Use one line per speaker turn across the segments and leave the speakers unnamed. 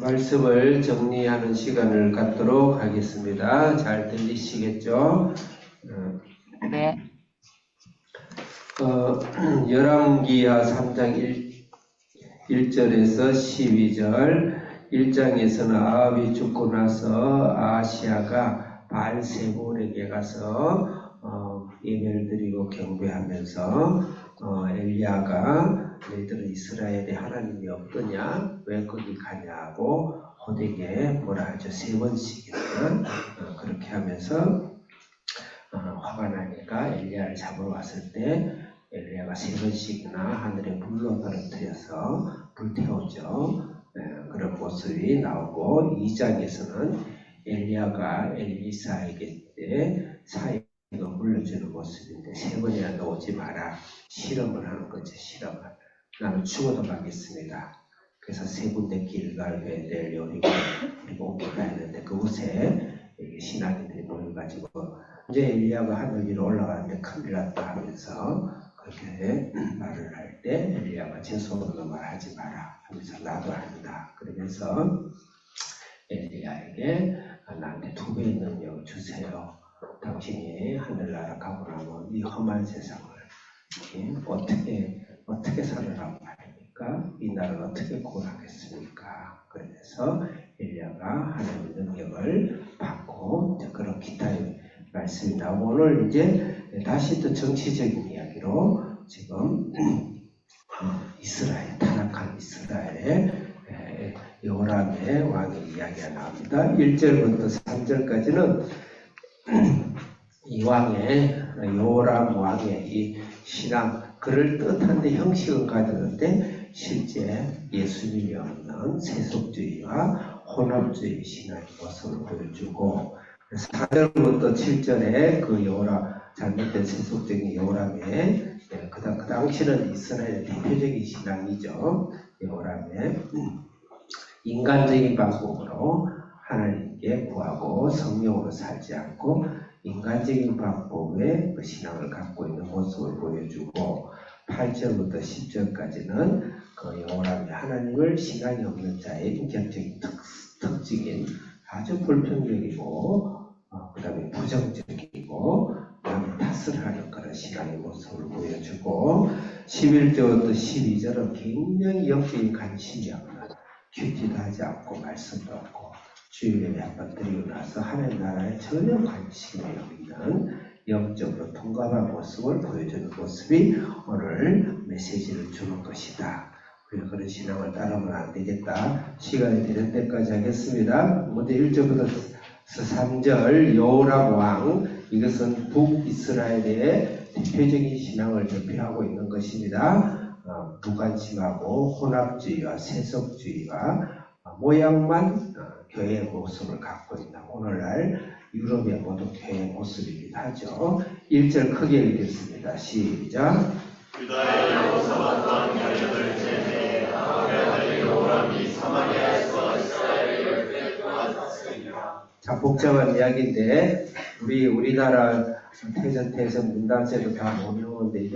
말씀을 정리하는 시간을 갖도록 하겠습니다. 잘 들리시겠죠? 어,
네.
어, 열왕기하 3장 1, 1절에서 12절 1장에서는 아합이 죽고 나서 아시아가 바알세볼에게 가서 어, 예배를 드리고 경배하면서 어, 엘리야가 너희들은 이스라엘에 하나님이 없더냐 왜 거기 가냐고 호되게 뭐라 하죠 세 번씩이나 어, 그렇게 하면서 어, 화가 나니까 엘리야를 잡으러 왔을 때 엘리야가 세 번씩이나 하늘에 불로 떨어뜨려서 불태우죠. 에, 그런 모습이 나오고 2장에서는 엘리야가 엘리사에게 때 사이 가 물려주는 모습인데 세 번이나 오지 마라. 실험을 하는 거죠 실험을. 나는 죽어도 가겠습니다. 그래서 세 군데 길갈 베델 요리고 그리고 옮겨가 했는데 그곳에 신하들이 모여가지고 이제 엘리야가 하늘 위로 올라가는데 큰일 났다 하면서 그렇게 말을 할 때 엘리야가 죄송한 말 하지 마라 하면서 나도 한다. 그러면서 엘리야에게 아, 나한테 두 배의 능력을 주세요 당신이 하늘나라 나면 이 험한 세상을 예, 어떻게 어떻게 살으라고 하니까 이 나라를 어떻게 구원하겠습니까 그래서 엘리야가 하나님의 능력을 받고 그런 기타의 말씀이 나오고 오늘 이제 다시 또 정치적인 이야기로 지금 어, 이스라엘 타락한 이스라엘의 에, 요람의 왕의 이야기가 나옵니다. 1절부터 3절까지는 이 왕의 요람 왕의 이 신앙 그럴 듯한데 형식은 가졌는데 실제 예수님이 없는 세속주의와 혼합주의 신앙의 모습을 보여주고 4절부터 7절에 그 요람 잘못된 세속적인 요람의 예, 그, 당- 그 당시는 이스라엘의 대표적인 신앙이죠. 요람의 인간적인 방법으로 하나님 께 구하고 성령으로 살지 않고 인간적인 방법의 그 신앙을 갖고 있는 모습을 보여주고 8절부터 10절까지는 그 여호람이 하나님을 신앙이 없는 자의 인격적인 특, 특징인 아주 불평적이고 어, 그 다음에 부정적이고 남의 탓을 하는 그런 신앙의 모습을 보여주고 11절부터 12절은 굉장히 영적인 관심이 없는 큐티도 하지 않고 말씀도 없고 주일에 한번 드리고 나서 하나님 나라에 전혀 관심이 없는 영적으로 통감한 모습을 보여주는 모습이 오늘 메시지를 주는 것이다. 우리가 그런 신앙을 따르면 안 되겠다. 시간이 되는 때까지 하겠습니다. 먼저 1절부터 3절 여호람 왕 이것은 북이스라엘의 대표적인 신앙을 대표하고 있는 것입니다. 어, 무관심하고 혼합주의와 세속주의와 어, 모양만 어, 교회의 모습을 갖고 있는 오늘날 유럽의 모든 교회의 모습이기도 하죠. 1절 크게 읽겠습니다. 시작.
유다의 왕 열여덟째 해에 아합의 아들 여호람이 사마리아에서 이스라엘을 열대 동안.
자, 복잡한 이야기인데, 우리, 우리나라 태전태에서 문단세도 다 모르는데,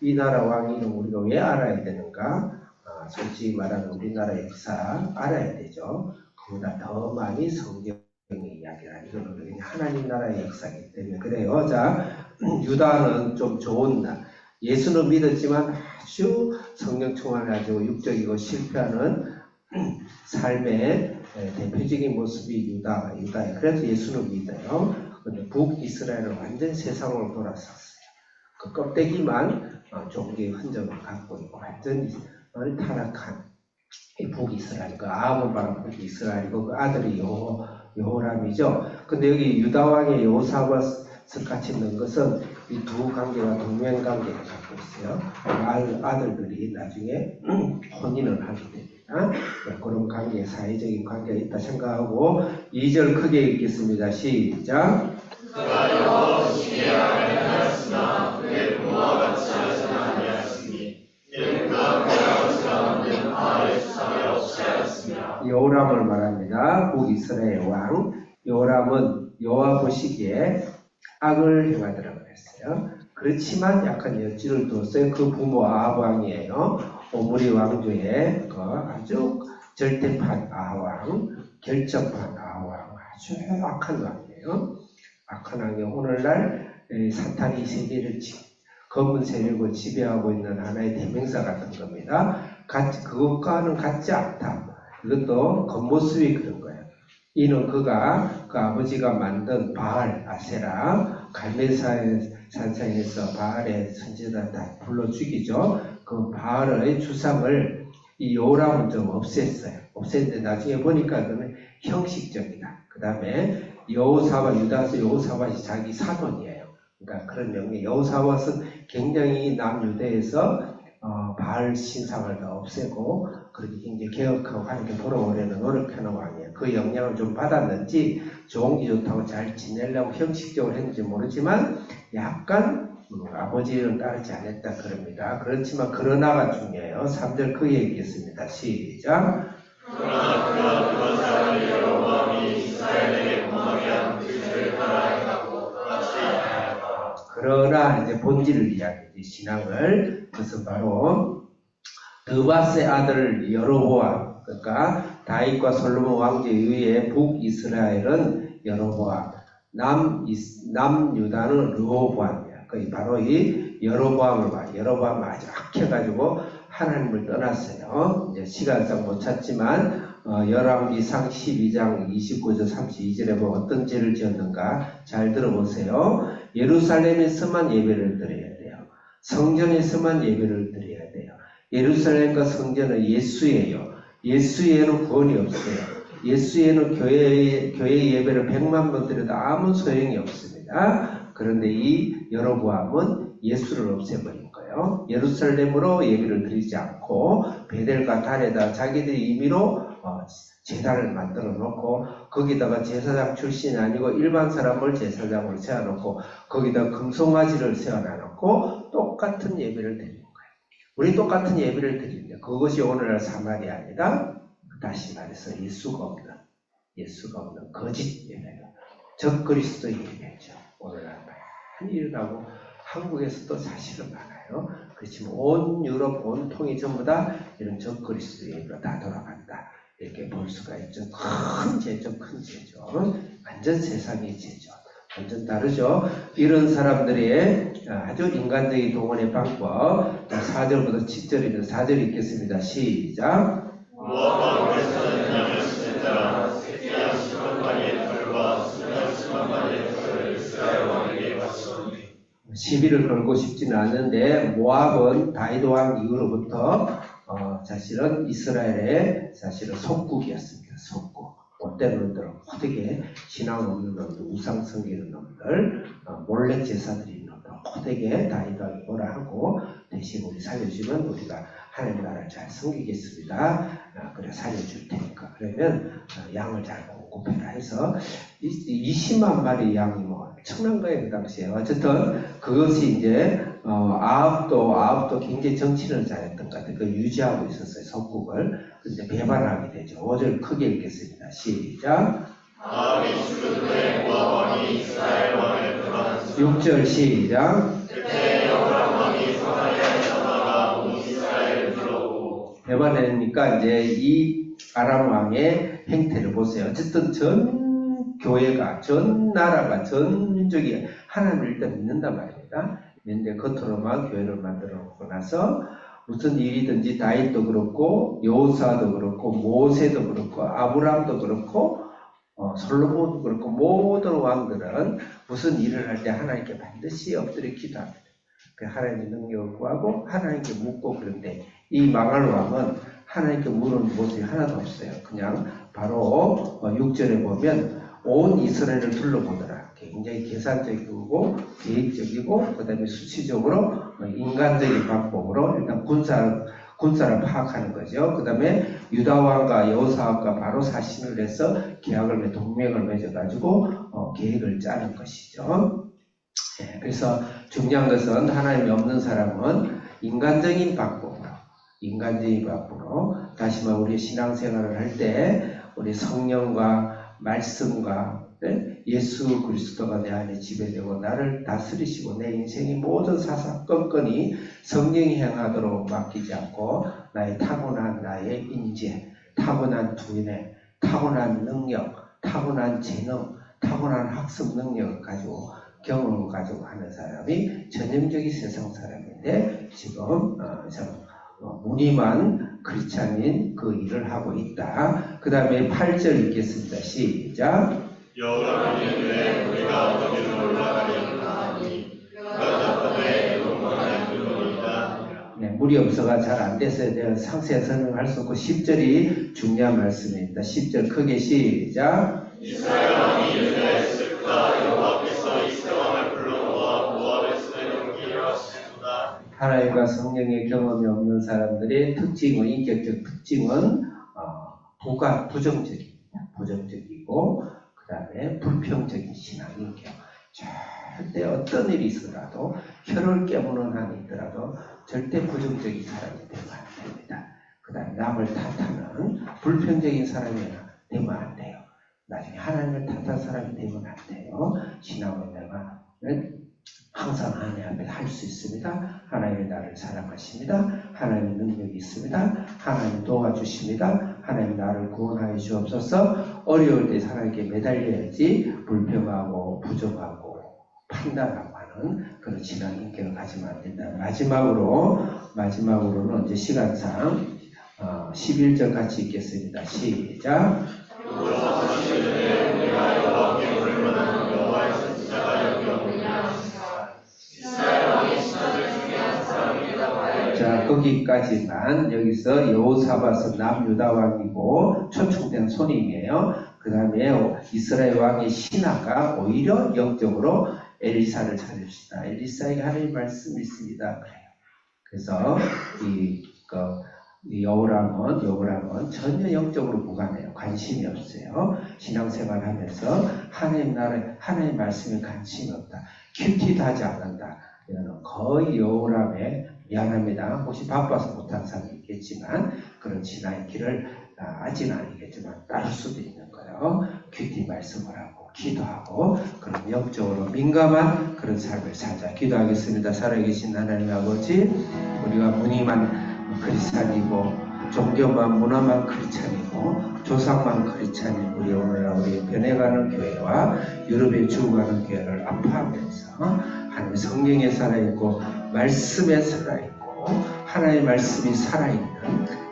이 나라 왕 이름 우리가 왜 알아야 되는가? 아, 솔직히 말하면 우리나라 역사 알아야 되죠. 그보다 더 많이 성경의 이야기라. 이거는 그냥 하나님 나라의 역사이기 때문에 그래요. 자, 유다는 좀 좋은 나. 예수는 믿었지만 아주 성령 충만해가지고 육적이고 실패하는 삶의 예, 대표적인 모습이 유다, 유다에 그래서 예수는 믿어요. 근데 북이스라엘은 완전 세상으로 돌아섰어요. 그 껍데기만 어, 종교의 흔적을 갖고 있고 완전히 어, 타락한 이 북이스라엘, 그 아합을 말한 북이스라엘이고 그 아들이 요, 요호람이죠. 근데 여기 유다 왕의 요사밧을 같이 있는 것은 이 두 관계가 동맹 관계를 갖고 있어요. 아- 아들들이 나중에 혼인을 하게 됩니다. 네, 그런 관계, 사회적인 관계가 있다 생각하고 2절 크게 읽겠습니다. 시작. 여호람을 말합니다. 북이스라엘 왕 여호람은 여호와 보시기에 악을 행하더라고 그랬어요. 그렇지만 약간 여지를 뒀어요. 그 부모 아합 왕이에요. 오므리 왕조의 그 아주 절대판 아왕, 결정판 아왕, 아주 악한 왕이에요. 악한 왕이 오늘날 사탄이 세계를 검은 세력을 지배하고 있는 하나의 대명사 같은 겁니다. 같이, 그것과는 같지 않다. 이것도 겉모습이 그런 거예요. 이는 그가 그 아버지가 만든 바알 아세라 갈멜사의 산상에서 바알의 선지자 다 불러 죽이죠. 그 바알의 주상을 이 요람은 좀 없앴어요. 없앴는데 나중에 보니까 그는 형식적이다. 그 다음에 여호사와 유다서 여호사와이 자기 사돈이에요. 그러니까 그런 명령. 여호사와은 굉장히 남유대에서 어, 바알 신상을 다 없애고 그렇게 이제 개혁하고 게 돌아오려는 노력하는 왕이에요. 그 영향을 좀 받았는지 좋은 게 좋다고 잘 지내려고 형식적으로 했는지 모르지만 약간 음, 아버지를 따르지 않았다 그럽니다. 그렇지만 그러나가 중요해요. 3절 그 얘기했습니다. 시작.
그러나 그런 사
그러나 이제 본질을 이야기지 신앙을. 그것은 바로 드바스의 아들 여로보암 그러니까 다윗과 솔로몬 왕제 이후에 북이스라엘은 여로보암 남, 남 유다는 르호보암이야. 거의 바로 이 여로보암을 봐 여로보암 아주 악해가지고 하나님을 떠났어요. 이제 시간상 못 찾지만 어, 열왕기상 12장 29절 32절에 보면 어떤 죄를 지었는가 잘 들어보세요 예루살렘에서만 예배를 드려야 돼요. 성전에서만 예배를 드려야 돼요. 예루살렘과 성전은 예수예요. 예수에는 구원이 없어요. 예수에는 교회, 교회 예배를 백만 번 드려도 아무 소용이 없습니다. 그런데 이 여로보암은 예수를 없애버린 거예요. 예루살렘으로 예배를 드리지 않고 베델과 달에다 자기들이 임의로 어, 제단을 만들어 놓고 거기다가 제사장 출신이 아니고 일반 사람을 제사장으로 세워놓고 거기다 금송아지를 세워놔놓고 똑같은 예배를 드리는 거예요. 우리 똑같은 예배를 드리는데 그것이 오늘날 사말이 아니라 다시 말해서 예수가 없는 예수가 없는 거짓 예배예요. 적그리스도 예배죠. 오늘날 많이 일어나고 한국에서도 사실은 많아요. 그렇지만 온 유럽 온통이 전부 다 이런 적그리스도 예배로 다 돌아간다. 이렇게 볼 수가 있죠. 큰 죄죠, 큰 죄죠. 완전 세상의 죄죠. 완전 다르죠. 이런 사람들의 아주 인간적인 동원의 방법. 4절부터 7절이면 4절 읽겠습니다. 시작.
무화과 께서는 양을 신자 새끼야 10만 마리의 털과 수명 10만 마리의 털을 이스라엘 왕에게 바쳤으니
시비를 걸고 싶지는 않은데 모압은 다이드 왕 이후로부터 어, 사실은 이스라엘의 사실은 속국이었습니다. 속국. 못된 놈들, 호되게 신앙 없는 놈들, 우상 섬기는 놈들, 어, 몰래 제사 드리는 놈들, 호되게 왕이 뭐라 하고 대신 우리 살려주면 우리가 하나님 나라를 잘 섬기겠습니다. 어, 그래 살려줄 테니까. 그러면 어, 양을 잘 공급해라 해서 20만 마리 양이 뭐 엄청난 거예요 그 당시에. 어쨌든 그것이 이제 어, 아합도 아합도 굉장히 정치를 잘했던 것 같아요. 그 유지하고 있었어요 석국을. 근데 배반하게 되죠. 5절 크게 읽겠습니다. 시작.
아합이 죽은 후에 모압 왕이 이스라엘 왕을 배반한
6절 시작.
그때 여호람 왕이 사마리아에서 나가 온 이스라엘을 불러오고
배반하니까 이제 이 아람 왕의 행태를 보세요. 어쨌든 전 교회가, 전 나라가, 전 민족이 하나님을 일단 믿는단 말입니다. 근데 겉으로만 교회를 만들어 놓고 나서 무슨 일이든지 다윗도 그렇고 여호사도 그렇고 모세도 그렇고 아브라함도 그렇고 어, 솔로몬도 그렇고 모든 왕들은 무슨 일을 할 때 하나님께 반드시 엎드려 기도합니다. 그 하나님의 능력을 구하고 하나님께 묻고 그런데 이 망할 왕은 하나님께 물은 모습이 하나도 없어요. 그냥 바로 6절에 보면 온 이스라엘을 둘러보더라. 굉장히 계산적이고 계획적이고 그 다음에 수치적으로 인간적인 방법으로 일단 군사 군사를 파악하는 거죠. 그 다음에 유다 왕과 여호사왕과 바로 사신을 해서 계약을 맺 동맹을 맺어가지고 어, 계획을 짜는 것이죠. 예, 그래서 중요한 것은 하나님이 없는 사람은 인간적인 방법으로 인간적인 방법으로 다시 말해 우리 신앙생활을 할 때 우리 성령과 말씀과 네? 예수 그리스도가 내 안에 지배되고 나를 다스리시고 내 인생의 모든 사사건건이 성령이 행하도록 맡기지 않고 나의 타고난 나의 인재 타고난 두뇌, 타고난 능력, 타고난 재능, 타고난 학습 능력을 가지고 경험을 가지고 하는 사람이 전형적인 세상 사람인데 지금 어, 저, 어, 무늬만 크리스찬인 그 일을 하고 있다. 그 다음에 8절 읽겠습니다. 시작.
여호와는 이르되 우리가 어디로 올라가리까 하니 답하되 영원한 그거니이다
네, 물이 없어가 잘안 돼서 내가 상세히 설명할 수 없고 10절이 중요한 말씀입니다. 10절 크게 시작.
이스라엘 왕이 이르되 슬프다 여호와께서 이스라엘 왕을 불러모아 모압에서 내려오기로 하시도다
하나님과 성령의 경험이 없는 사람들의 특징은 인격적 특징은 어, 부가 부정적입니다. 부정적이고 그 다음에 불평적인 신앙인격. 절대 어떤 일이 있어라도 혀를 깨무는 한이 있더라도 절대 부정적인 사람이 되면 안 됩니다. 그 다음에 남을 탓하는 불평적인 사람이 되면 안 돼요. 나중에 하나님을 탓할 사람이 되면 안 돼요. 신앙을 내가 항상 하나님 앞에 할수 있습니다. 하나님이 나를 사랑하십니다. 하나님의 능력이 있습니다. 하나님 도와주십니다. 하나님 나를 구원하여 주옵소서 어려울 때 사람에게 매달려야지 불평하고 부정하고 판단하고 하는 그런 신앙 인격을 가지면 안 된다. 마지막으로 마지막으로는 이제 시간상 어, 11절 같이 읽겠습니다. 시작. 자, 거기까지만 여기서 여호사밧은 남유다 왕이고 초청된 손님이에요. 그 다음에 이스라엘 왕의 신하가 오히려 영적으로 엘리사를 찾읍시다. 엘리사에게 하나님 말씀이 있습니다. 그래요. 그래서 이, 그, 이 여호람은 여호람은 전혀 영적으로 무관해요. 관심이 없어요. 신앙생활 하면서 하나님 나라 하나님 말씀에 관심이 없다. 큐티도 하지 않는다. 거의 여호람의 미안합니다. 혹시 바빠서 못한 사람이 있겠지만 그런 신앙의 길을 아, 아직은 아니겠지만 따를 수도 있는 거예요. 큐티 말씀을 하고 기도하고 그런 영적으로 민감한 그런 삶을 살자. 기도하겠습니다. 살아계신 하나님 아버지 우리가 무늬만 크리스찬이고 종교만 문화만 크리스찬이고 조상만 크리스찬인 우리 오늘 우리 변해가는 교회와 유럽에 죽어가는 교회를 아파하면서 하나님 성령에 살아있고 말씀에 살아있고 하나님의 말씀이 살아있는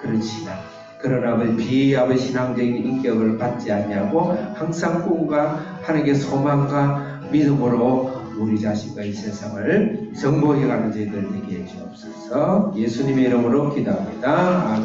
그런 신앙. 그러나 비아버 신앙적인 인격을 받지 않냐고 항상 꿈과 하나님의 소망과 믿음으로 우리 자신과 이 세상을 정복해가는 저희들 되게 해주옵소서. 예수님의 이름으로 기도합니다.